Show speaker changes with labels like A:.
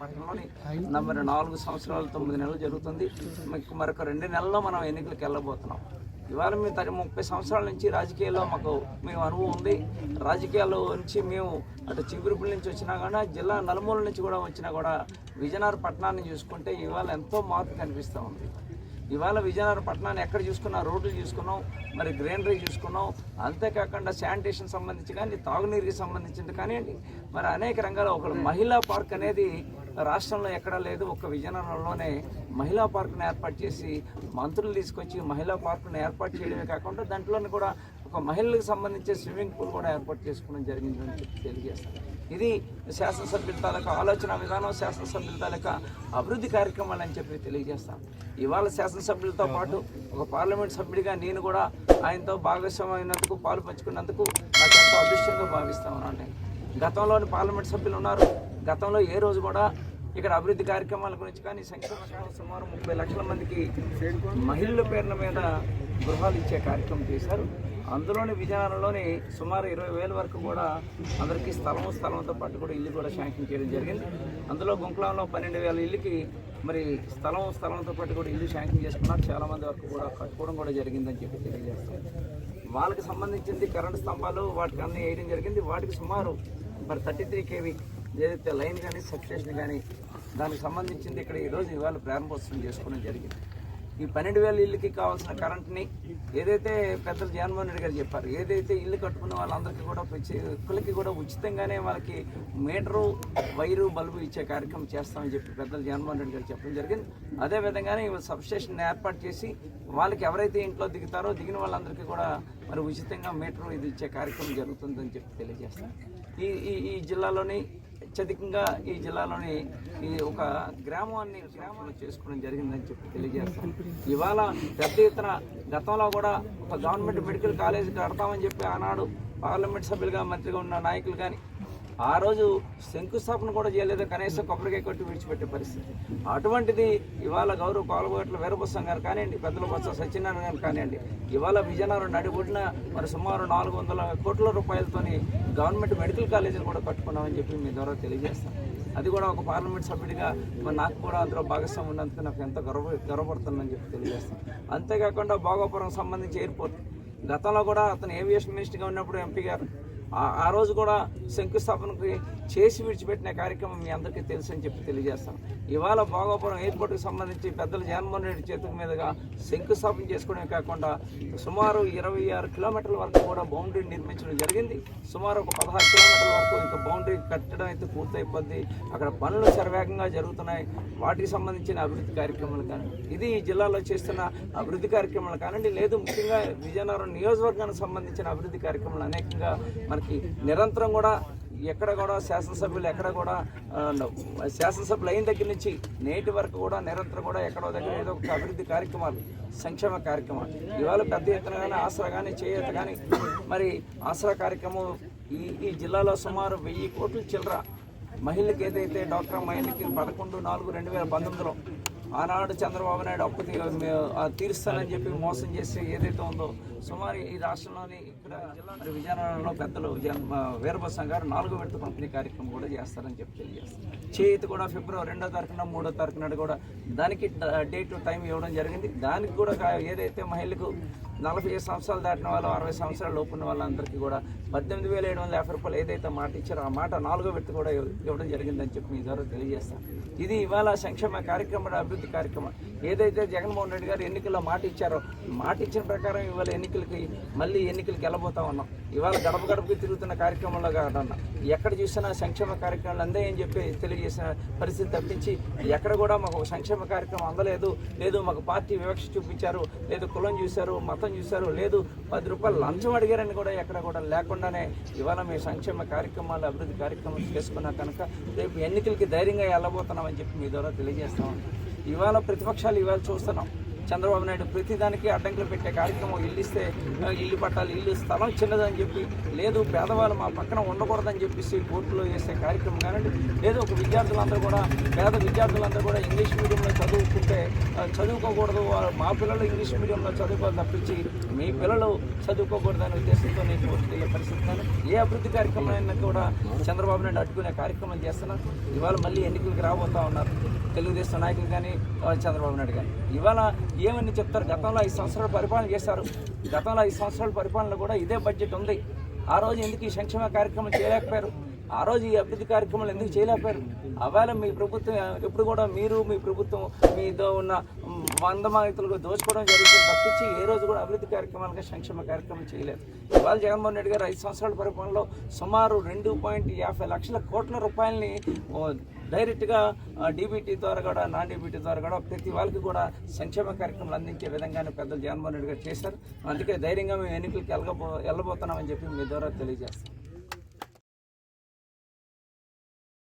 A: పట్టణంలోని మరి నాలుగు సంవత్సరాలు తొమ్మిది నెలలు జరుగుతుంది. మీకు మరొక రెండు నెలల్లో మనం ఎన్నికలకు వెళ్ళబోతున్నాం. ఇవాళ మేము తన ముప్పై సంవత్సరాల నుంచి రాజకీయాల్లో మాకు మేము అనుభవం ఉంది. రాజకీయాల్లో నుంచి మేము అటు చిగురుపుల నుంచి వచ్చినా కూడా జిల్లా నలుమూల నుంచి కూడా వచ్చినా కూడా విజయనగరం పట్టణాన్ని చూసుకుంటే ఇవాళ ఎంతో మార్పు కనిపిస్తూ ఉంది. ఇవాళ విజయనగరం పట్టణాన్ని ఎక్కడ చూసుకున్నా రోడ్లు చూసుకున్నాం మరి గ్రీనరీ చూసుకున్నాం అంతేకాకుండా శానిటేషన్ సంబంధించి కానీ తాగునీరుకి సంబంధించింది కానివ్వండి. మరి అనేక రంగాల్లో ఒక మహిళా పార్క్ అనేది రాష్ట్రంలో ఎక్కడా లేదు. ఒక విజయనగరంలోనే మహిళా పార్కును ఏర్పాటు చేసి మంత్రులు తీసుకొచ్చి మహిళా పార్కును ఏర్పాటు చేయడమే కాకుండా దాంట్లోనే కూడా ఒక మహిళలకు సంబంధించి స్విమ్మింగ్ పూల్ కూడా ఏర్పాటు చేసుకోవడం జరిగిందని తెలియజేస్తాను ఇది శాసనసభ్యుల తాలూకా ఆలోచన విధానం శాసనసభ్యుల తాలూకా అభివృద్ధి కార్యక్రమాలు అని చెప్పి తెలియజేస్తాం. ఇవాళ శాసనసభ్యులతో పాటు ఒక పార్లమెంట్ సభ్యుడిగా నేను కూడా ఆయనతో భాగస్వామైనందుకు పాలు పంచుకున్నందుకు నాకు ఎంతో అదృష్టంగా భావిస్తా గతంలోని పార్లమెంట్ సభ్యులు ఉన్నారు. గతంలో ఏ రోజు కూడా ఇక్కడ అభివృద్ధి కార్యక్రమాల గురించి కానీ సంక్షేమ శాఖ సుమారు ముప్పై లక్షల మందికి మహిళల పేర్ల మీద గృహాలు ఇచ్చే కార్యక్రమం చేశారు. అందులోని విజయనగరంలోని సుమారు ఇరవై వేల వరకు కూడా అందరికీ స్థలం స్థలంతో పాటు కూడా ఇల్లు కూడా శాంక్షన్ చేయడం జరిగింది. అందులో గుంకులంలో పన్నెండు వేల ఇల్లుకి మరి స్థలం స్థలంతో పాటు కూడా ఇల్లు శాంక్షన్ చేసుకున్నారు. చాలా మంది వరకు కూడా కట్టుకోవడం కూడా జరిగిందని చెప్పి తెలియజేస్తారు వాళ్ళకి సంబంధించింది కరెంటు స్తంభాలు వాటికి అన్ని వేయడం జరిగింది. వాటికి సుమారు మరి థర్టీ త్రీ కేవీ ఏదైతే లైన్ కానీ సబ్స్టేషన్ కానీ దానికి సంబంధించింది ఇక్కడ ఈరోజు ఇవాళ ప్రారంభోత్సవం చేసుకోవడం జరిగింది. ఈ పన్నెండు వేల ఇల్లుకి కావాల్సిన కరెంట్ని ఏదైతే పెద్దలు జగన్మోహన్ రెడ్డి గారు చెప్పారు ఏదైతే ఇల్లు కట్టుకున్న వాళ్ళందరికీ కూడా ప్రతి కూడా ఉచితంగానే వాళ్ళకి మీటరు వైరు బల్బు ఇచ్చే కార్యక్రమం చేస్తామని చెప్పి పెద్దలు జగన్మోహన్ రెడ్డి గారు చెప్పడం జరిగింది. అదే విధంగానే సబ్స్టేషన్ ఏర్పాటు చేసి వాళ్ళకి ఎవరైతే ఇంట్లో దిగుతారో దిగిన వాళ్ళందరికీ కూడా మరి ఉచితంగా మీటరు ఇది ఇచ్చే కార్యక్రమం జరుగుతుందని చెప్పి తెలియజేస్తాం ఈ ఈ ఈ జిల్లాలోని అత్యధికంగా ఈ జిల్లాలోని ఈ ఒక గ్రామాన్ని గ్రామాన్ని చేసుకోవడం జరిగిందని చెప్పి తెలియజేస్తాం. ఇవాళ పెద్ద ఎత్తున గతంలో కూడా ఒక గవర్నమెంట్ మెడికల్ కాలేజ్ కడతామని చెప్పి ఆనాడు పార్లమెంట్ సభ్యులుగా మంత్రిగా ఉన్న నాయకులు కానీ ఆ రోజు శంకుస్థాపన కూడా చేయలేదు కనీసం కొబ్బరికాయ కొట్టి విడిచిపెట్టే పరిస్థితి. అటువంటిది ఇవాళ గౌరవ పాలగోట్ల వీరభుస్సం గారు కానివ్వండి పెద్దల బొత్స సత్యనారాయణ గారు కానివ్వండి ఇవాళ విజయనగరం నడిబొడిన మరి సుమారు నాలుగు వందల కోట్ల రూపాయలతోని గవర్నమెంట్ మెడికల్ కాలేజీని కూడా కట్టుకున్నామని చెప్పి మీ ద్వారా తెలియజేస్తాం. అది కూడా ఒక పార్లమెంట్ సభ్యుడిగా మరి నాకు కూడా అందులో భాగస్వామ్యం ఉన్నందుకు నాకు ఎంత గర్వ గర్వపడుతుందని చెప్పి తెలియజేస్తాను అంతేకాకుండా భోగాపురం సంబంధించి ఎయిర్పోర్ట్. గతంలో కూడా అతను ఏవియేషన్ మినిస్టర్గా ఉన్నప్పుడు ఎంపీ గారు ఆ- రోజు కూడా శంకుస్థాపనకి చేసి విడిచిపెట్టిన కార్యక్రమం మీ అందరికీ తెలుసు అని చెప్పి తెలియజేస్తాం ఇవాళ భోగాపురం ఎయిర్పోర్ట్కి సంబంధించి పెద్దలు జగన్మోహన్ రెడ్డి చేతుల మీదుగా శంకుస్థాపన చేసుకోవడమే కాకుండా సుమారు ఇరవై ఆరు కిలోమీటర్ల వరకు కూడా బౌండరీ నిర్మించడం జరిగింది. సుమారు ఒక పదహారు కిలోమీటర్ల వరకు ఇంకా బౌండరీ కట్టడం అయితే పూర్తయిపోద్ది. అక్కడ పనులు శరవేగంగా జరుగుతున్నాయి. వాటికి సంబంధించిన అభివృద్ధి కార్యక్రమాలు కానీ ఇది ఈ జిల్లాలో చేస్తున్న అభివృద్ధి కార్యక్రమాలు కానివ్వండి లేదు ముఖ్యంగా విజయనగరం నియోజకవర్గానికి సంబంధించిన అభివృద్ధి కార్యక్రమాలు అనేకంగా మనకి నిరంతరం కూడా ఎక్కడ కూడా శాసనసభ్యులు ఎక్కడ కూడా శాసనసభ్యులు అయిన దగ్గర నుంచి నేటి వరకు కూడా నిరంతరం కూడా ఎక్కడో దగ్గర ఏదో ఒక అభివృద్ధి కార్యక్రమాలు సంక్షేమ కార్యక్రమాలు. ఇవాళ పెద్ద ఎత్తున కానీ ఆసరా కానీ చేయత కానీ మరి ఆసరా కార్యక్రమం ఈ ఈ జిల్లాలో సుమారు వెయ్యి కోట్ల చిల్లర మహిళలకు ఏదైతే డాక్టర్ మహిళకి పదకొండు నాలుగు రెండు వేల పంతొమ్మిదిలో ఆనాడు చంద్రబాబు నాయుడు అప్పు ఆ తీరుస్తానని చెప్పి మోసం చేసి ఏదైతే ఉందో సుమారు ఈ రాష్ట్రంలోని ఇక్కడ జిల్లా విజయనగరంలో పెద్దలు జగన్- వీరభద్రం గారు నాలుగో విడత పంపిణీ కార్యక్రమం కూడా చేస్తారని చెప్పి తెలియజేస్తారు చేతి కూడా ఫిబ్రవరి రెండో తారీఖున మూడో తారీఖు నాడు కూడా దానికి డేట్ టైం ఇవ్వడం జరిగింది. దానికి కూడా ఏదైతే మహిళలకు నలభై ఐదు సంవత్సరాలు దాటిన వాళ్ళు అరవై సంవత్సరాల లోపు ఉన్న వాళ్ళందరికీ కూడా పద్దెనిమిది వేల ఏడు వందల యాభై రూపాయలు ఏదైతే మాట ఇచ్చారో ఆ మాట నాలుగో వ్యక్తి కూడా ఇవ్వడం జరిగిందని చెప్పి మీ ద్వారా తెలియజేస్తాను ఇది ఇవాళ సంక్షేమ కార్యక్రమం అభివృద్ధి కార్యక్రమం. ఏదైతే జగన్మోహన్ రెడ్డి గారు ఎన్నికల్లో మాట ఇచ్చారో మాట ఇచ్చిన ప్రకారం ఇవాళ ఎన్నికలకి మళ్ళీ ఎన్నికలకి వెళ్ళబోతా ఉన్నాం. ఇవాళ గడప గడపకి తిరుగుతున్న కార్యక్రమంలో కాదన్నా ఎక్కడ చూసినా సంక్షేమ కార్యక్రమాలు అందే అని చెప్పి తెలియజేసిన పరిస్థితి తప్పించి ఎక్కడ కూడా మాకు సంక్షేమ కార్యక్రమం అందలేదు. లేదు మాకు పార్టీ వివక్ష చూపించారు లేదు కులం చూశారు మతం చూశారు. లేదు పది రూపాయలు లంచం అడిగారని కూడా ఎక్కడ కూడా లేకుండానే ఇవాళ మీ సంక్షేమ కార్యక్రమాలు అభివృద్ధి కార్యక్రమాలు చేసుకున్నా కనుక రేపు ఎన్నికలకి ధైర్యంగా వెళ్ళబోతున్నామని చెప్పి మీ ద్వారా తెలియజేస్తాం ఇవాళ ప్రతిపక్షాలు ఇవాళ చూస్తున్నాం. చంద్రబాబు నాయుడు ప్రతిదానికి అడ్డంకులు పెట్టే కార్యక్రమం ఇల్లు ఇస్తే ఇల్లు పట్టాలి ఇల్లు స్థలం చిన్నదని చెప్పి లేదు పేదవాళ్ళు మా పక్కన ఉండకూడదని చెప్పేసి కోర్టులో చేసే కార్యక్రమం కానివ్వండి లేదు ఒక విద్యార్థులందరూ కూడా పేద విద్యార్థులందరూ కూడా ఇంగ్లీష్ మీడియంలో చదువుకుంటే చదువుకోకూడదు మా పిల్లలు ఇంగ్లీష్ మీడియంలో చదువుకోవాలి తప్పించి మీ పిల్లలు చదువుకోకూడదనే ఉద్దేశంతో నేను కోర్టుకు వెళ్ళే పరిస్థితి ఏ అభివృద్ధి కార్యక్రమం అయినా కూడా చంద్రబాబు నాయుడు అడ్డుకునే కార్యక్రమం చేస్తున్నారు ఇవాళ మళ్ళీ ఎన్నికలకు రాబోతా ఉన్నారు. తెలుగుదేశం నాయకులు కానీ చంద్రబాబు నాయుడు కానీ. ఇవాళ ఏమని చెప్తారు? గతంలో ఐదు సంవత్సరాలు పరిపాలన చేశారు. గతంలో ఐదు సంవత్సరాల పరిపాలన కూడా ఇదే బడ్జెట్ ఉంది. ఆ రోజు ఎందుకు ఈ సంక్షేమ కార్యక్రమం చేయలేకపోయారు? ఆ రోజు ఈ అభివృద్ధి కార్యక్రమాలు ఎందుకు చేయలేకపోయారు? అవేళ మీ ప్రభుత్వం ఎప్పుడు కూడా మీరు మీ ప్రభుత్వం మీతో ఉన్న వంద మాహితులకు దోచుకోవడం జరుగుతుంది. తప్పించి ఏ రోజు కూడా అభివృద్ధి కార్యక్రమాలుగా సంక్షేమ కార్యక్రమం చేయలేదు. ఇవాళ జగన్మోహన్ రెడ్డి గారు ఐదు సంవత్సరాల పరిపాలనలో సుమారు రెండు పాయింట్ యాభై లక్షల కోట్ల రూపాయలని ఓ, డైరెక్ట్గా డీబీటీ ద్వారా కూడా నాన్ డీబీటీ ద్వారా కూడా ప్రతి వాళ్ళకి కూడా సంక్షేమ కార్యక్రమాలు అందించే విధంగానే పెద్దలు జగన్మోహన్ రెడ్డి గారు చేశారు. అందుకే ధైర్యంగా మేము ఎన్నికలకు వెళ్ళబో వెళ్ళబోతున్నామని చెప్పి మీ ద్వారా తెలియజేస్తాం.